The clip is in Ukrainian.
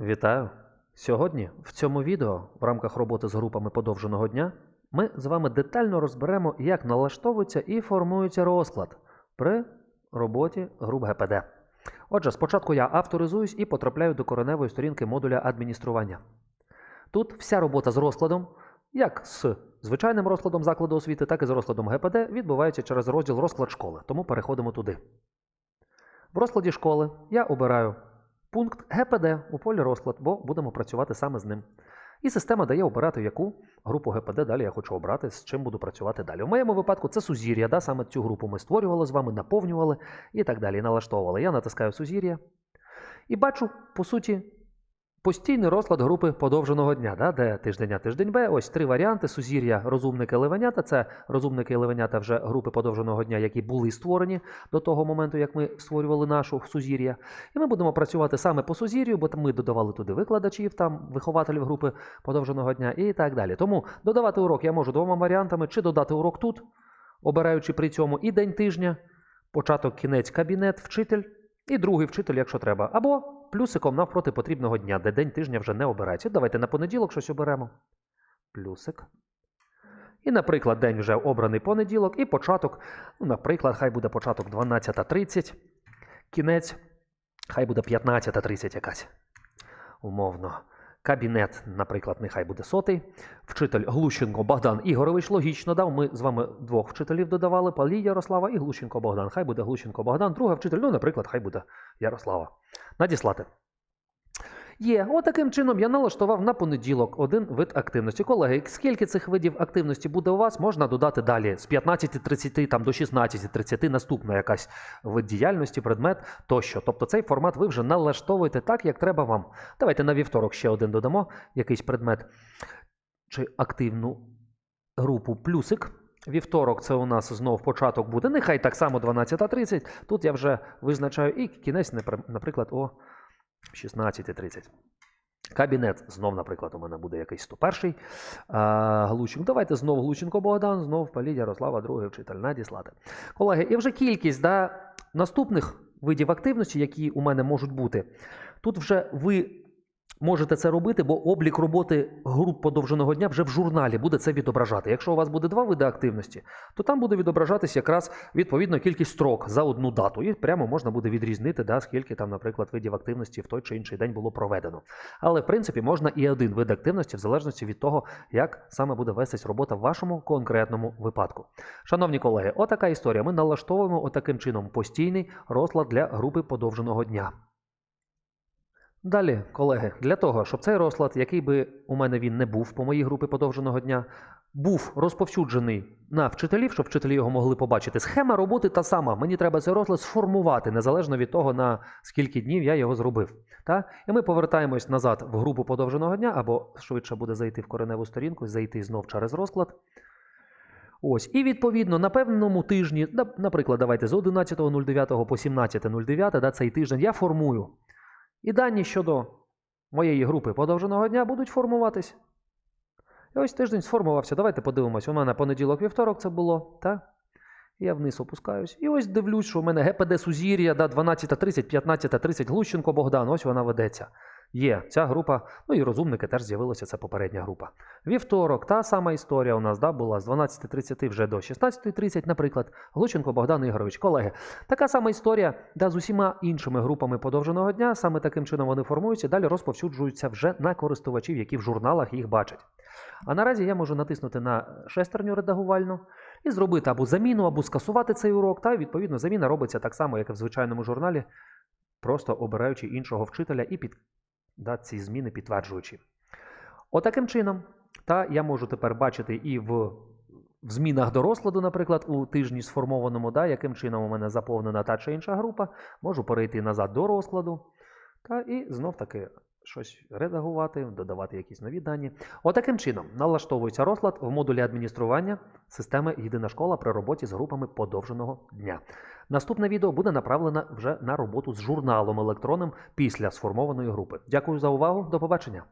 Вітаю! Сьогодні в цьому відео в рамках роботи з групами подовженого дня ми з вами детально розберемо, як налаштовується і формується розклад при роботі груп ГПД. Отже, спочатку я авторизуюсь і потрапляю до кореневої сторінки модуля адміністрування. Тут вся робота з розкладом, як з звичайним розкладом закладу освіти, так і з розкладом ГПД, відбувається через розділ розклад школи. Тому переходимо туди. В розкладі школи я обираю пункт ГПД у полі розклад, бо будемо працювати саме з ним. І система дає обирати, яку групу ГПД далі я хочу обрати, з чим буду працювати далі. У моєму випадку це сузір'я, да? саме цю групу ми створювали з вами, наповнювали і так далі, налаштовували. Я натискаю сузір'я і бачу, по суті, постійний розклад групи подовженого дня, да? де тиждень А, тиждень Б. Ось три варіанти: сузір'я, розумники, левенята. Це розумники і левенята вже групи подовженого дня, які були створені до того моменту, як ми створювали нашу сузір'я. І ми будемо працювати саме по сузір'ю, бо ми додавали туди викладачів, там вихователів групи подовженого дня і так далі. Тому додавати урок я можу двома варіантами, чи додати урок тут, обираючи при цьому і день тижня, початок, кінець, кабінет, вчитель, і другий вчитель, якщо треба. Або плюсиком навпроти потрібного дня, де день тижня вже не обирається. Давайте на понеділок щось оберемо. Плюсик. І, наприклад, день вже обраний понеділок, і початок, ну, наприклад, хай буде початок 12.30, кінець, хай буде 15.30 якась. Умовно. Кабінет, наприклад, нехай буде сотий. Вчитель Глущенко Богдан Ігорович. Логічно дав. Ми з вами двох вчителів додавали: Палій Ярослава і Глущенко Богдан. Хай буде Глущенко Богдан. Друга вчитель, ну, наприклад, хай буде Ярослава. Надіслати. Є, отаким чином я налаштував на понеділок один вид активності. Колеги, скільки цих видів активності буде у вас, можна додати далі з 15.30 там, до 16.30 наступна якась вид діяльності, предмет тощо. Тобто цей формат ви вже налаштовуєте так, як треба вам. Давайте на вівторок ще один додамо, якийсь предмет чи активну групу плюсик. Вівторок це у нас знов початок буде. Нехай так само 12.30. Тут я вже визначаю і кінець, наприклад, о 16.30. Кабінет знов, наприклад, у мене буде якийсь 101-й. А, Давайте знов Глученко Богдан, знов Палій Ярослава, другий вчитель. Надіслати. Колеги, і вже кількість да, наступних видів активності, які у мене можуть бути. Тут вже ви можете це робити, бо облік роботи груп подовженого дня вже в журналі буде це відображати. Якщо у вас буде два види активності, то там буде відображатись якраз відповідно кількість строк за одну дату. І прямо можна буде відрізнити, да, скільки там, наприклад, видів активності в той чи інший день було проведено. Але в принципі можна і один вид активності, в залежності від того, як саме буде вестись робота в вашому конкретному випадку. Шановні колеги, отака історія. Ми налаштовуємо отаким чином постійний розклад для групи подовженого дня. Далі, колеги, для того, щоб цей розклад, який би у мене він не був по моїй групі подовженого дня, був розповсюджений на вчителів, щоб вчителі його могли побачити. Схема роботи та сама. Мені треба цей розклад сформувати, незалежно від того, на скільки днів я його зробив. Та? І ми повертаємось назад в групу подовженого дня, або швидше буде зайти в кореневу сторінку, зайти знов через розклад. Ось, і відповідно на певному тижні, наприклад, давайте з 11.09 по 17.09, да, цей тиждень я формую. І дані щодо моєї групи подовженого дня будуть формуватись. І ось тиждень сформувався. Давайте подивимось. У мене понеділок, вівторок це було, Та? Я вниз опускаюсь. І ось дивлюсь, що у мене ГПД Сузір'я, да, 12.30, 15.30, Глущенко Богдан, ось вона ведеться. Є ця група, ну і розумники теж з'явилася, це попередня група. Вівторок, та сама історія у нас да, була з 12.30 вже до 16.30, наприклад. Глущенко Богдан Ігорович. Колеги, така сама історія да, з усіма іншими групами подовженого дня. Саме таким чином вони формуються, далі розповсюджуються вже на користувачів, які в журналах їх бачать. А наразі я можу натиснути на шестерню редагувальну і зробити або заміну, або скасувати цей урок. Та відповідно заміна робиться так само, як і в звичайному журналі, просто обираючи іншого вчителя і під да, ці зміни підтверджуючи. Отаким чином, та я можу тепер бачити і в, в змінах до розкладу, наприклад, у тижні сформованому, да, яким чином у мене заповнена та чи інша група, можу перейти назад до розкладу. Та і знов таки щось редагувати, додавати якісь нові дані. Отаким чином налаштовується розклад в модулі адміністрування системи Єдина школа при роботі з групами подовженого дня. Наступне відео буде направлене вже на роботу з журналом електронним після сформованої групи. Дякую за увагу. До побачення.